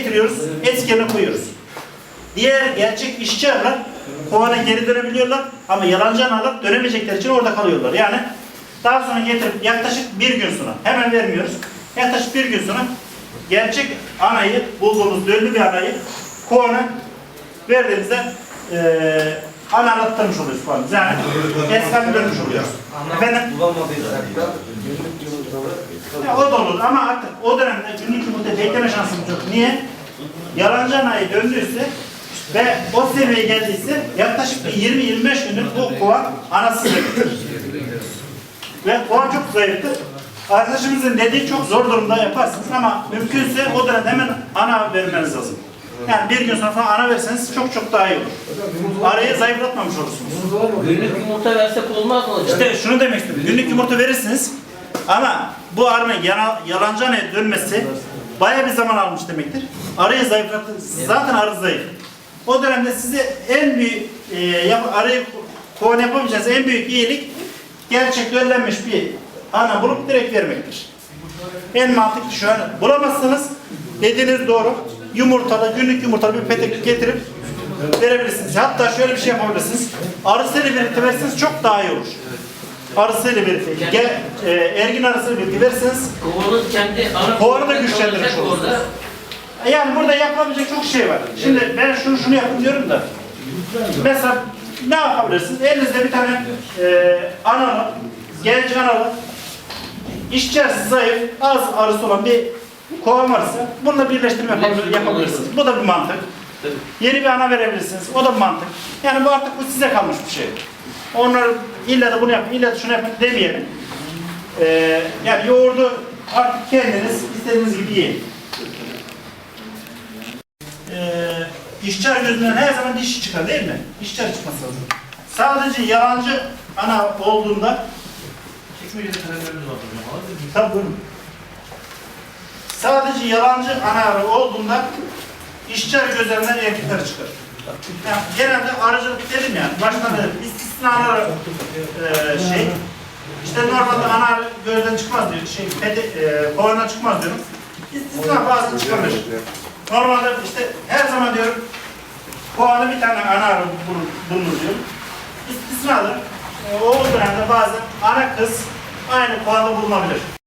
getiriyoruz, eski yerine koyuyoruz. Diğer gerçek işçi arılar kovana geri dönebiliyorlar ama yalancı analar dönemeyecekleri için orada kalıyorlar. Yani daha sonra getirip yaklaşık bir gün sonra, hemen vermiyoruz, yaklaşık bir gün sonra gerçek anayı, bulduğumuz döllü bir anayı kovana verdiğimizde eee ana anlattırmış oluyoruz kovanımız. Yani eski dönmüş oluyoruz. Efendim? Bulamadıysak da Ya o da olur ama artık o dönemde günlük yumurta bekleme şansımız yok. Niye? Yalancı anayı döndüyse ve o seviyeye geldiyse yaklaşık bir 20-25 gündür bu kovan anasız bekliyor. Ve kovan çok zayıftır. Arkadaşımızın dediği çok zor durumda yaparsınız ama mümkünse o dönemde hemen ana vermeniz lazım. Yani bir gün sonra falan ana verseniz çok çok daha iyi olur. Arayı zayıflatmamış olursunuz. Günlük yumurta versek olmaz mı hocam? İşte şunu demek istiyorum. Günlük yumurta verirsiniz ama bu arının yalancı araya dönmesi bayağı bir zaman almış demektir. Arayı zayıflattı. Zaten arı zayıf. O dönemde size en büyük e, yap, arayı kovan yapabileceğiniz en büyük iyilik gerçek döllenmiş bir ana bulup direkt vermektir. En mantıklı şu an bulamazsanız dediğiniz doğru. Yumurtalı, günlük yumurtalı bir petek getirip verebilirsiniz. Hatta şöyle bir şey yapabilirsiniz. Arısıyla birlikte verirseniz çok daha iyi olur. Arısıyla birlikte. Gel, e, ergin arısıyla birlikte verirseniz Kovanın kendi ana Kovanı da güçlendirmiş kalacak olursunuz. orada. yani burada yapılabilecek çok şey var. Şimdi ben şunu şunu yapın diyorum da. Mesela ne yapabilirsiniz? Elinizde bir tane e, analı, genç analı, işçersiz zayıf, az arısı olan bir kovan varsa bununla birleştirme yapabilir- yapabilirsiniz. Bu da bir mantık. Tabii. Yeni bir ana verebilirsiniz. O da bir mantık. Yani bu artık bu size kalmış bir şey. Onlar illa da bunu yapın, illa da şunu yapın demeyelim. Ee, yani yoğurdu artık kendiniz istediğiniz gibi yiyin. Ee, işçer gözünden her zaman dişi çıkar değil mi? İşçer çıkması lazım. Sadece yalancı ana olduğunda Tabii buyurun. Sadece yalancı ana olduğunda işçer gözlerinden erkekler çıkar. Yani genelde arıcılık dedim yani, baştan dedim, istisnalar e, şey, işte normalde ana arı gözden çıkmaz diyor, şey, pedi, e, kovandan çıkmaz diyorum. İstisna bazen çıkabilir. Normalde işte her zaman diyorum, kovanda bir tane ana arı bulunur, diyorum. İstisnadır. E, o dönemde bazen ana kız aynı kovanda bulunabilir.